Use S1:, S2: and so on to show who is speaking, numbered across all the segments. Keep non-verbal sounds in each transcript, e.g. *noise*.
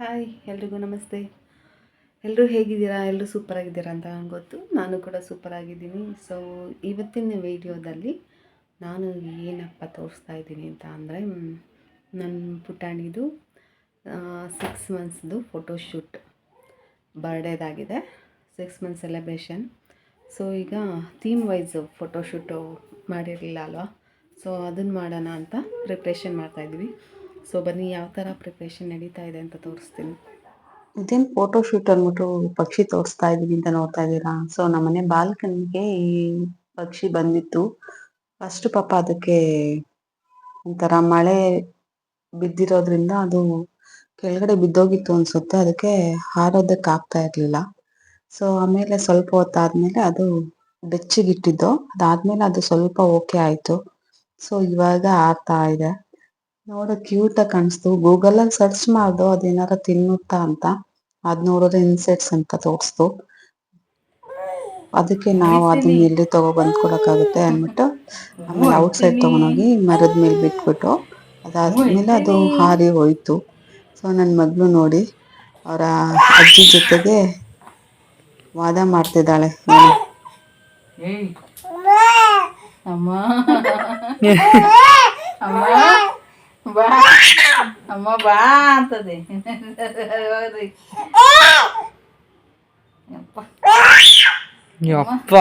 S1: Hi, ಎಲ್ರಿಗೂ ನಮಸ್ತೆ. ಎಲ್ಲರೂ ಹೇಗಿದ್ದೀರಾ? ಎಲ್ಲರೂ ಸೂಪರಾಗಿದ್ದೀರಾ ಅಂತ ಗೊತ್ತು. ನಾನು ಕೂಡ ಸೂಪರಾಗಿದ್ದೀನಿ. ಸೊ ಇವತ್ತಿನ ವಿಡಿಯೋದಲ್ಲಿ ನಾನು ಏನಪ್ಪ ತೋರಿಸ್ತಾ ಇದ್ದೀನಿ ಅಂತ ಅಂದರೆ ನನ್ನ ಪುಟಾಣಿದು ಸಿಕ್ಸ್ ಮಂತ್ಸ್ದು ಫೋಟೋಶೂಟ್ ಬರ್ಡೇದಾಗಿದೆ ಸಿಕ್ಸ್ ಮಂತ್ ಸೆಲೆಬ್ರೇಷನ್ ಸೊ ಈಗ ಥೀಮ್ ವೈಸ್ ಫೋಟೋಶೂಟು ಮಾಡಿರಲಿಲ್ಲ ಅಲ್ವಾ? ಸೊ ಅದನ್ನು ಮಾಡೋಣ ಅಂತ ಪ್ರಿಪ್ರೇಷನ್ ಮಾಡ್ತಾಯಿದ್ವಿ ಸೊ ಬನ್ನಿ, ಯಾವ ಥರ ಪ್ರಿಪ್ರೇಷನ್ ನಡೀತಾ ಇದೆ ಅಂತ ತೋರಿಸ್ತೀನಿ.
S2: ಇದೇನು ಫೋಟೋ ಶೂಟ್ ಅಂದ್ಬಿಟ್ಟು ಪಕ್ಷಿ ತೋರಿಸ್ತಾ ಇದೀನಿ ಅಂತ ನೋಡ್ತಾ ಇದ್ದೀರಾ? ಸೊ ನಮ್ಮನೆ ಬಾಲ್ಕನಿಗೆ ಈ ಪಕ್ಷಿ ಬಂದಿತ್ತು. ಫಸ್ಟ್ ಪಾಪ ಅದಕ್ಕೆ ಒಂಥರ ಮಳೆ ಬಿದ್ದಿರೋದ್ರಿಂದ ಅದು ಕೆಳಗಡೆ ಬಿದ್ದೋಗಿತ್ತು ಅನ್ಸುತ್ತೆ. ಅದಕ್ಕೆ ಹಾರೋದಕ್ಕೆ ಆಗ್ತಾ ಇರಲಿಲ್ಲ. ಸೊ ಆಮೇಲೆ ಸ್ವಲ್ಪ ಹೊತ್ತಾದ್ಮೇಲೆ ಅದು ಬೆಚ್ಚಗಿಟ್ಟಿದ್ದು. ಅದಾದ್ಮೇಲೆ ಅದು ಸ್ವಲ್ಪ ಓಕೆ ಆಯ್ತು. ಸೊ ಇವಾಗ ಆಗ್ತಾ ಇದೆ. ನೋಡಕ್ ಕ್ಯೂಟ್ ಆಗಿ ಕಾಣಿಸ್ತು. ಗೂಗಲ್ ಅಲ್ಲಿ ಸರ್ಚ್ ಮಾಡ್ದು ಅದೇನಾರ ತಿನ್ನುತ್ತಾ ಅಂತ. ಅದ್ ನೋಡಿದ್ರೆ ಇನ್ಸೆಕ್ಟ್ಸ್ ಅಂತ ತೋರಿಸ್ತು. ಅದಕ್ಕೆ ನಾವು ಅದನ್ನ ಎಲ್ಲಿ ತಗೋ ಬಂದ್ಕೊಡಕ್ಕಾಗುತ್ತೆ ಅಂದ್ಬಿಟ್ಟು ಆಮೇಲೆ ಔಟ್ ಸೈಡ್ ತಗೊಂಡೋಗಿ ಮರದ ಮೇಲೆ ಬಿಟ್ಬಿಟ್ಟು ಅದಾದ್ಮೇಲೆ ಅದು ಹಾರಿ ಹೋಯ್ತು. ಸೊ ನನ್ನ ಮಗಳು ನೋಡಿ ಅವರ ಅಜ್ಜಿ ಜೊತೆಗೆ ವಾದ ಮಾಡ್ತಿದ್ದಾಳೆ.
S1: ಅಮ್ಮ. ಅಮ್ಮ. ಬಾ. *laughs* ಅಮ್ಮ ಬಾ ಅಂತದೆ. ಹೌದ್ರಿ. ಯಪ್ಪ.
S3: ಯಪ್ಪ.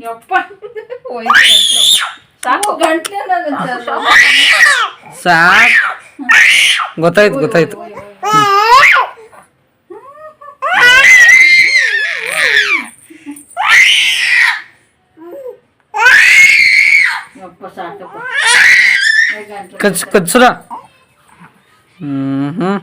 S1: ಯಪ್ಪ. ಹೋಯ್ತು ಸಾಕು ಗಂಟ್ಲೆ
S3: ಸಾಕು. ಗೊತ್ತಾಯ್ತು ಗೊತ್ತಾಯ್ತು. *laughs*
S1: ಯಪ್ಪ ಸಾಕಪ್ಪ ಏ ಗಂಟ್ಲು.
S3: ಕಚ್ ಕಚ್ರ ಹ್ಮ್ ಹ್ಮ್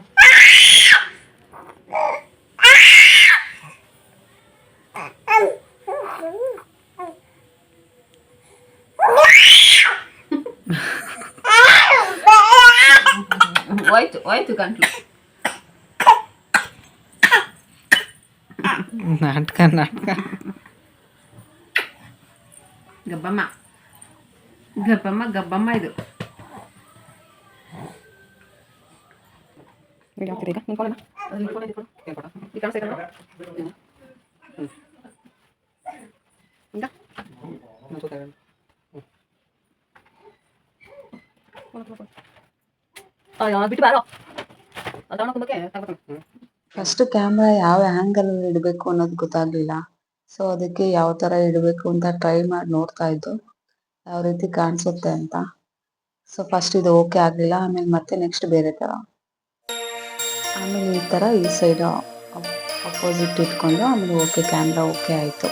S1: ಹೋಯ್ತು ಹೋಯ್ತು ಗಂಟ್ಲು
S3: ನಾಟಕ ನಾಟಕ
S1: ಗಬ್ಬಮ್ಮ ಗಬ್ಬಮ್ಮ ಗಬ್ಬಮ್ಮ ಇದು ಅಲ್ಲಿ phone ಇದೆ, phone. ಈ ಕಾಣಿಸ್ತಾ ಇದೆಯಲ್ಲ? ಹಿಂಗ? ಅಯ್ಯೋ, ಬಿಟ್ಟು ಬಾರೋ ಅದು ತಗೊಂಡೋಗ್ಬೇಕೆ ತಗೋತೀನಿ
S2: ಫಸ್ಟ್ ಕ್ಯಾಮ್ರಾ ಯಾವ ಆಂಗಲ್ ಅಲ್ಲಿ ಇಡಬೇಕು ಅನ್ನೋದು ಗೊತ್ತಾಗ್ಲಿಲ್ಲ ಸೊ ಅದಕ್ಕೆ ಯಾವ ತರ ಇಡಬೇಕು ಅಂತ ಟ್ರೈ ಮಾಡಿ ನೋಡ್ತಾ ಇದ್ದು, ಯಾವ ರೀತಿ ಕಾಣಿಸುತ್ತೆ ಅಂತ. ಸೊ ಫಸ್ಟ್ ಇದು ಓಕೆ ಆಗಲಿಲ್ಲ, ಆಮೇಲೆ ಮತ್ತೆ ನೆಕ್ಸ್ಟ್ ಬೇರೆ ತರ. ಆಮೇಲೆ ಈ ತರ ಈ ಸೈಡ್ ಅಪೋಸಿಟ್ ಇಟ್ಕೊಂಡು ಆಮೇಲೆ ಓಕೆ ಕ್ಯಾಮ್ರಾ ಓಕೆ ಆಯ್ತು.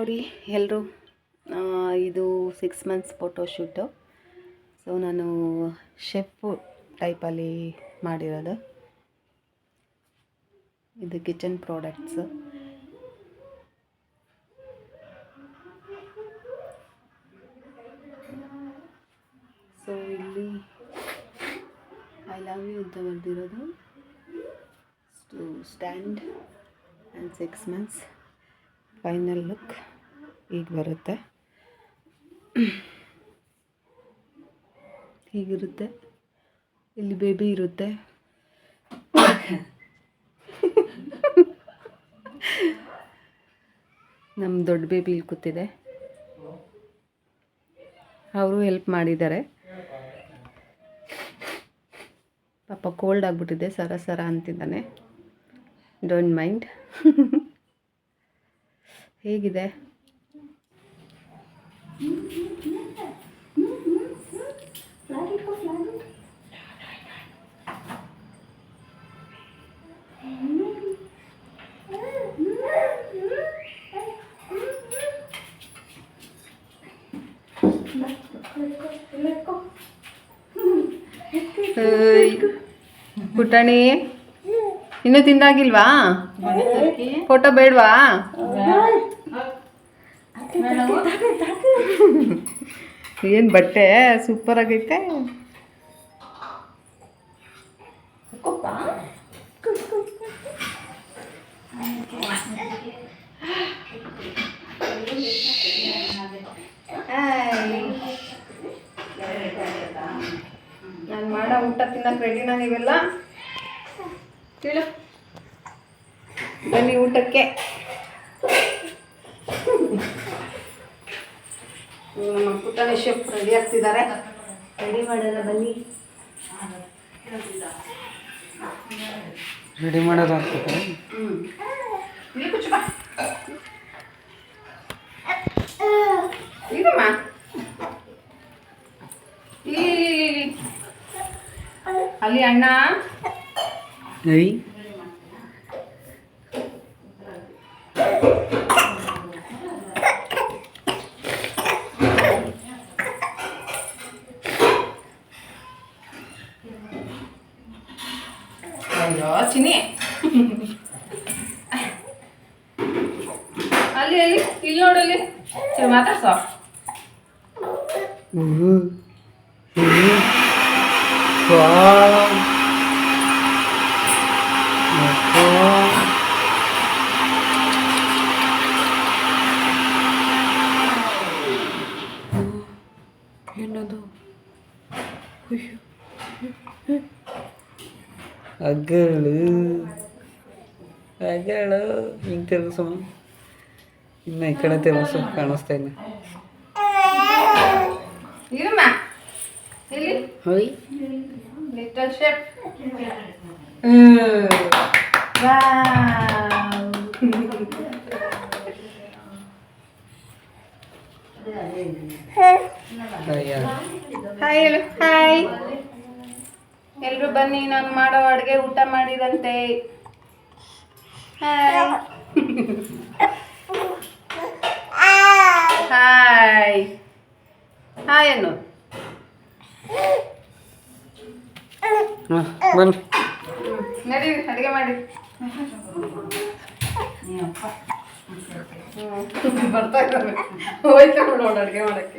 S1: ನೋಡಿ ಎಲ್ಲರೂ ಇದು ಸಿಕ್ಸ್ ಮಂತ್ಸ್ ಫೋಟೋಶೂಟು ಸೊ ನಾನು ಶೆಫ್ ಟೈಪಲ್ಲಿ ಮಾಡಿರೋದು. ಇದು ಕಿಚನ್ ಪ್ರಾಡಕ್ಟ್ಸು ಸೊ ಇಲ್ಲಿ ಐ ಲವ್ ಯು ಅಂತ ಬರೆದಿರೋದು. Stand and six months final look ಈಗ ಬರುತ್ತೆ. ಹೀಗಿರುತ್ತೆ ಇಲ್ಲಿ ಬೇಬಿ ಇರುತ್ತೆ. ನಮ್ಮ ದೊಡ್ಡ ಬೇಬಿ ಇಲ್ಲಿ ಕೂತಿದೆ. ಅವರು ಹೆಲ್ಪ್ ಮಾಡಿದ್ದಾರೆ. ಪಾಪ ಕೋಲ್ಡ್ ಆಗಿಬಿಟ್ಟಿದೆ, ಸರ ಸರ ಅಂತಿದ್ದಾನೆ. ಡೋಂಟ್ ಮೈಂಡ್ *laughs* ಹೇಗಿದೆ. ಪುಟಾಣಿ ಇನ್ನೂ ತಿಂದಾಗಿಲ್ವಾ? ಫೋಟೋ ಬೇಡವಾ? ಏನು ಬಟ್ಟೆ? ಸೂಪರ್ ಆಗೈತೆ. ನಾನು ಮಾಡೋ ಊಟ ತಿನ್ನಕ್ಕೆ ರೆಡಿನಾ ನೀವೆಲ್ಲ ಹೇಳು. ಬನ್ನಿ ಊಟಕ್ಕೆ. ನಮ್ಮ ಪುಟ್ಟನೆ ಶೆಫ್ ರೆಡಿ ಆಗ್ತಿದ್ದಾರೆ. ರೆಡಿ ಮಾಡೋಣ ಬನ್ನಿ.
S3: ರೆಡಿ ಮಾಡೋದು
S1: ಇಲ್ಲಿ, ಇಲ್ಲಿ. ಅಲ್ಲಿ ಅಣ್ಣ. ಸರಿ ಮಾತಾಡ್ಸೋ
S3: ಏನದು ಅಗಳು ಅಗಳು ಹಿಂಗೆ ತಿರ್ಗಿಸು ಇನ್ನು ಈ ಕಡೆ ತಿರ್ಗಿಸು ಕಾಣಿಸ್ತಾ ಇಲ್ಲ
S1: ಇರಮ್ಮ ಇಲ್ಲಿ?
S3: ಹೋಯ್.
S1: ಲಿಟಲ್ ಶೆಫ್ ಹಾಯ್ ಹೇಳು ಹಾಯ್ ಎಲ್ರು ಬನ್ನಿ ನಾನು ಮಾಡೋ ಅಡುಗೆ ಊಟ ಮಾಡಿದಂತೆ. ಹಾಯ್ ಹಾಯ್ ಹಾಯ್ ಅನ್ನು
S3: ಹಾಂ ಬನ್ನಿ
S1: ನಡಿ ಅಡುಗೆ ಮಾಡಿ ಹ್ಮ್. ಬರ್ತಾ ಇದ್ದಾನೆ ಹೋಯ್ತಾ ನೋಡು ಅಡುಗೆ ಮಾಡಕ್ಕೆ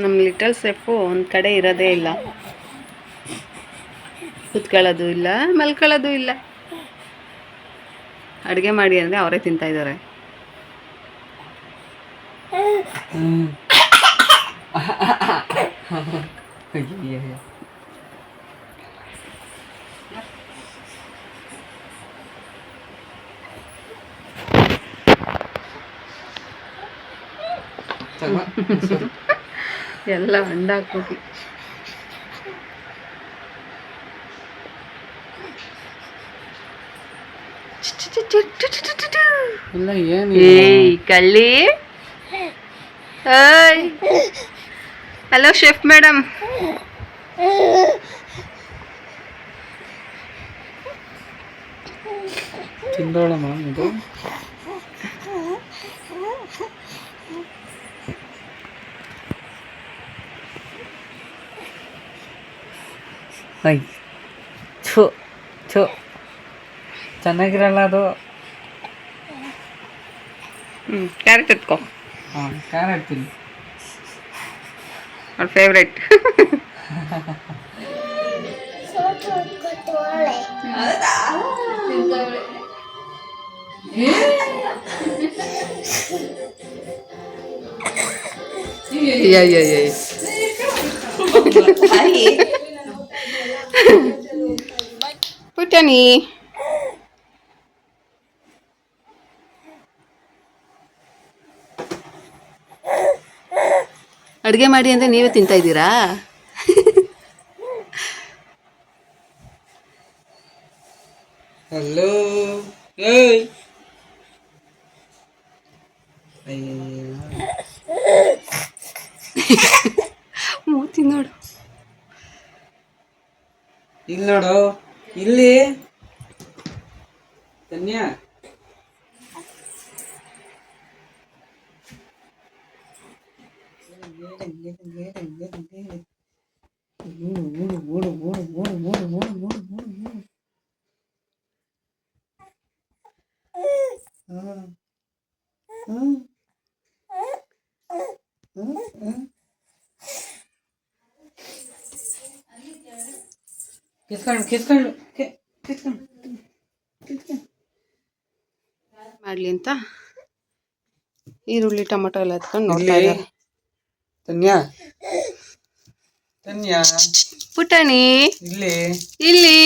S1: ನಮ್ಮ ಲಿಟಲ್ ಸೆಫು ಒಂದು ಕಡೆ ಇರೋದೇ ಇಲ್ಲ. ಕುತ್ಕೊಳ್ಳೋದು ಇಲ್ಲ ಮಲ್ಕೊಳ್ಳೋದು ಇಲ್ಲ. ಅಡುಗೆ ಮಾಡಿ ಅಂದರೆ ಅವರೇ ತಿಂತಾ ಇದ್ದಾರೆ
S3: ಹ್ಮ್ ಅಯ್ಯಯ್ಯಯ್ಯ. ತಗೋ, ಹೆಸ್ರು.
S1: ಎಲ್ಲ ಹಂಡಾಕ್ಬಿಟ್ಟು ಏಯ್ ಕಳ್ಳಿ ಏಯ್ ಹಲೋ ಶೆಫ್ ಮೇಡಮ್
S3: ತಿಂದೋಳಮ್ಮ ಇದು ಐ ಛೋ ಛೋ ಚೆನ್ನಾಗಿರಲ್ಲ ಅದು?
S1: ಹ್ಞೂ ಕ್ಯಾರೆಟ್ ಎತ್ಕೊ.
S3: ಹಾಂ ಕ್ಯಾರೆಟ್ ತಿನ್ನಿ.
S1: ಅವ್ರ ಫೇವ್ರೆಟ್ ಪುಟನಿ ಅಡುಗೆ ಮಾಡಿ ಅಂದರೆ ನೀವೇ ತಿಂತಾ ಇದ್ದೀರಾ?
S3: ಹಲೋ.
S1: ಮೂತಿ ನೋಡು.
S3: ಇಲ್ಲಿ ನೋಡು. ಇಲ್ಲಿ. ಧನ್ಯಾ. ಕಿತ್ಕೊಂಡು ಕಿತ್ಕೊಂಡು ಕಿ- ಕಿತ್ಕೊಂಡು
S1: ಮಾಡಲಿ ಅಂತ? ಈರುಳ್ಳಿ ಟೊಮೊಟೊ ಎಲ್ಲ ಎತ್ಕೊಂಡು ನೋಡ್ತಾ ಇದ್ದಾರೆ.
S3: ಧನ್ಯಾ ಧನ್ಯಾ
S1: ಪುಟಾಣಿ?
S3: ಇಲ್ಲಿ?
S1: ಇಲ್ಲಿ?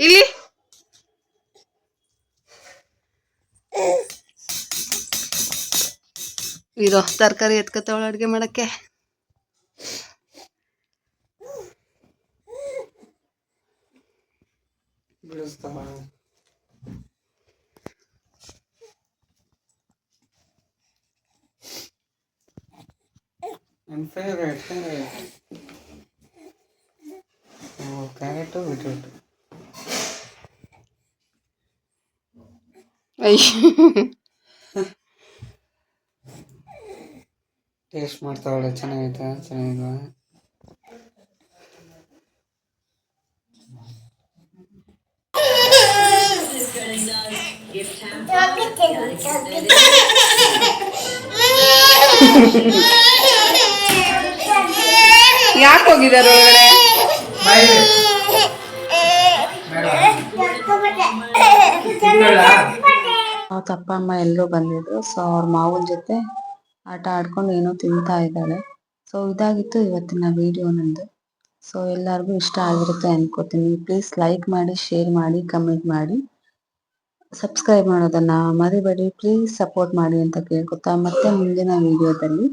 S1: ಇಲ್ಲಿ? ಇರೋ ತರಕಾರಿ ಎತ್ಕೊತಾವಳ ಅಡುಗೆ ಮಾಡಕ್ಕೆ.
S3: ಬಿಡಿಸ್ತಾವ ನನ್ನ ಫೇವ್ರೇಟ್ ಫೇವ್ರೇಟ್ ಓ ಕ್ಯಾರೆಟು ಬಿಟ್ಬಿಟ್ಟು ಟೇಸ್ಟ್ ಮಾಡ್ತಾವಳೆ ಚೆನ್ನಾಗೈತೆ ಚೆನ್ನಾಗಿಲ್ವಾ? *laughs*
S1: ಯಾಕೆ ಹೋಗಿದ್ದಾರೆ ಒಳಗಡೆ?
S2: ಅಪ್ಪ ಅಮ್ಮ ಎಲ್ಲರೂ ಬಂದಿದ್ರು, ಸೊ ಅವ್ರ ಮಾವನ ಜೊತೆ ಆಟ ಆಡ್ಕೊಂಡು ಏನೋ ತಿಂತಾ ಇದ್ದಾಳೆ ಸೊ ಇದಾಗಿತ್ತು ಇವತ್ತಿನ ವಿಡಿಯೋ ನಂದು ಸೊ ಎಲ್ಲರಿಗೂ ಇಷ್ಟ ಆಗಿರುತ್ತೆ ಅನ್ಕೋತೀನಿ. ಪ್ಲೀಸ್ ಲೈಕ್ ಮಾಡಿ ಶೇರ್ ಮಾಡಿ ಕಮೆಂಟ್ ಮಾಡಿ. ಸಬ್ಸ್ಕ್ರೈಬ್ ಮಾಡೋದನ್ನ ಮರಿಬೇಡಿ. ಪ್ಲೀಸ್ ಸಪೋರ್ಟ್ ಮಾಡಿ ಅಂತ ಕೇಳ್ಕೊತಾ ಮತ್ತೆ ಮುಂದಿನ ವಿಡಿಯೋದಲ್ಲಿ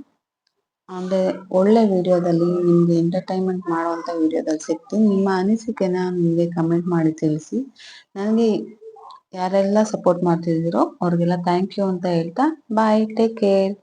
S2: ಅಂದ್ರೆ ಒಳ್ಳೆ ವಿಡಿಯೋದಲ್ಲಿ ನಿಮ್ಗೆ ಎಂಟರ್ಟೈನ್ಮೆಂಟ್ ಮಾಡುವಂತ ವಿಡಿಯೋದಲ್ಲಿ ಸಿಗ್ತೀನಿ. ನಿಮ್ಮ ಅನಿಸಿಕೆನ ನಿಮಗೆ ಕಮೆಂಟ್ ಮಾಡಿ ತಿಳಿಸಿ. ನನಗೆ ಯಾರೆಲ್ಲ ಸಪೋರ್ಟ್ ಮಾಡ್ತಿದ್ದೀರೋ ಅವ್ರಿಗೆಲ್ಲ ಥ್ಯಾಂಕ್ ಯು ಅಂತ ಹೇಳ್ತಾ ಬಾಯ್ ಟೇಕ್ ಕೇರ್